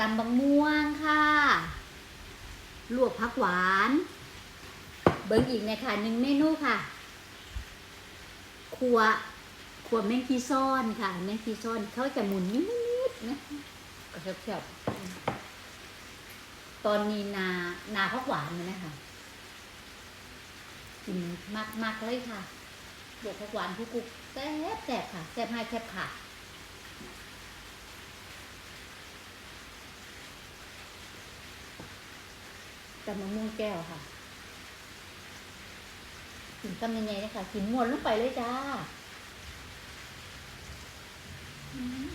ตำบังม่วงค่ะ ลวกผักหวาน เบิ้งอีกในค่ะหนึ่งเมนูค่ะครัวครัวแมงคีซ่อนค่ะ แมงคีซ่อนเขาจะหมุนนิดๆนะก็แซ่บๆตอนนี้นานาผักหวานเลยนะคะกินมากมากๆเลยค่ะลวกผักหวานผู้กุกแซ่บแซ่บค่ะแซ่บให้แซ่บค่ะ กับมะม่วงแก้วค่ะ กินคำยังไงนะคะกินมวนลงไปเลยจ้าอืม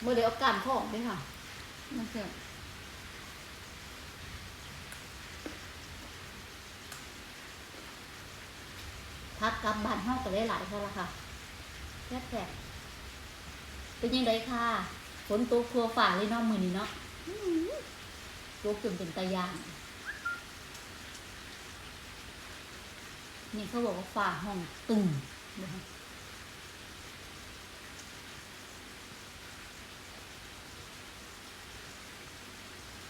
เมื่อเดี๋ยวเอากามข้อออกด้วยค่ะนั่นเสียพักกลับบ้านห้องก็ได้หลายเท่าละค่ะแซ่บๆเป็นยังไงค่ะ ฝนตกทั่วฝ่าเลยเนาะมือนี้เนาะตกจนเป็นตะยางนี่เขาบอกว่าฝ่าห้องตึงนะคะ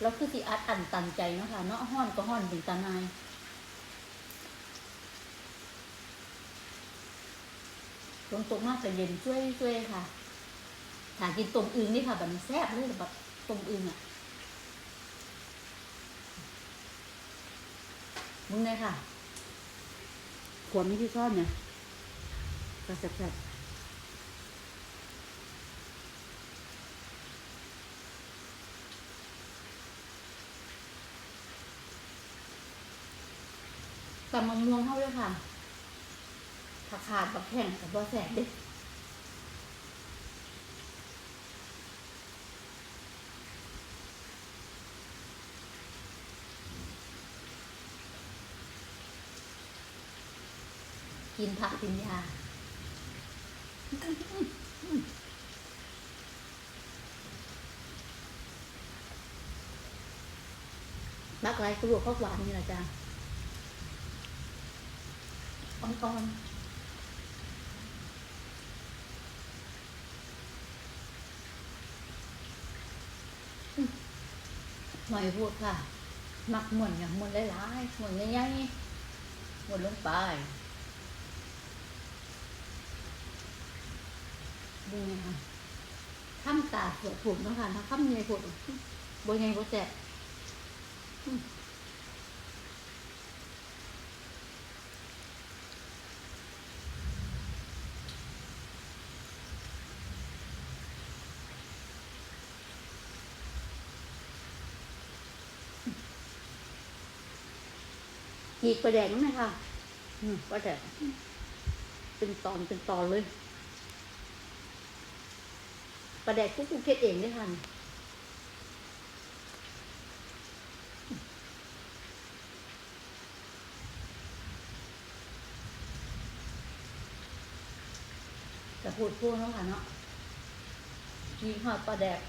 แล้วคือสิอัดอันตันใจเนาะค่ะเนาะห้อนก็ห้อนเป็นตานายฝนตกมากแต่เย็นช่วยช่วยค่ะ หากินต้มอึงนี่ค่ะแบบแซ่บเลยแบบต้มอึงอะมึงไงค่ะขวดไม่ที่ซ่อนเนี่ยก็แซ่บๆตำมะม่วงเข้าด้วยค่ะผักขาดบักแข็งกับบัแสบเด็ด กินผักกินยาบักไรกระดูกข้าวหวานนี่แหละจ้ะอ่อนๆอืมหน่อยพูดค่ะ มักหมุนอย่างหมุนหลายๆหมุนใหญ่ๆหมุนลงไป ดูไงคะข้ามตาสวยผมเนาะคะถ้าข้ามใหญ่ผมบนใหญ่บนแสบอืมจีกประแดงนะคะอืมประแดงเป็นตอนเป็นตอนเลย ปลาแดกกุ๊กกุ๊กเค็ดเองได้ทันแต่พูดพูดเนาะค่ะเนาะมีหอดปลาแดก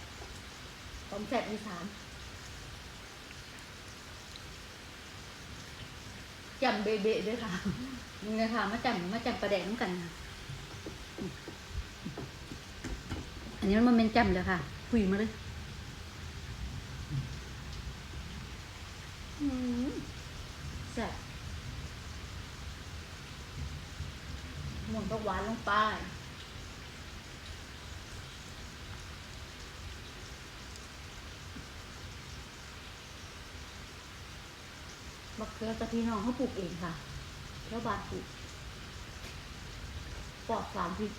ของแซ่บอีสานจำเบเบะด้วยค่ะนี่นะคะมาจำมาจำปลาแดกน้ำกันค่ะ อันนี้มันเป็นจำเลยค่ะคุยมาเลยอืมแซ่บหมุนก็หวานลงไปบักเกลือตะพี่น้องเขาปลูกเองค่ะแถวบานปลูกปลอดสารพิษ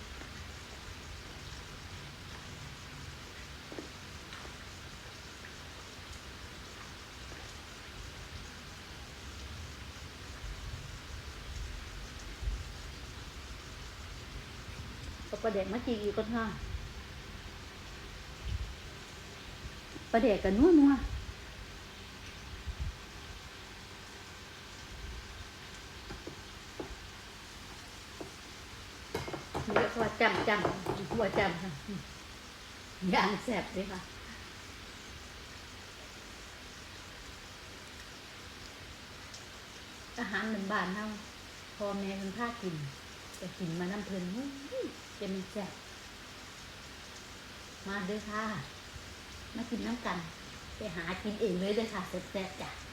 ปลาแดกมาจีอีกก่อนค่ะปลาแดกกันนัวนัวเรียกว่าจำจำหัวจำค่ะย่างแสบเลยค่ะอาหารหมือนบ้านเฮาพอแม่เพิ่นพากิน จะกินมาน้ำเพลินเจะมีแจกมาเด้อค่ะ มากินน้ำกัน ไปหากินเองเลยเด้อค่ะแซ่บๆจ้ะ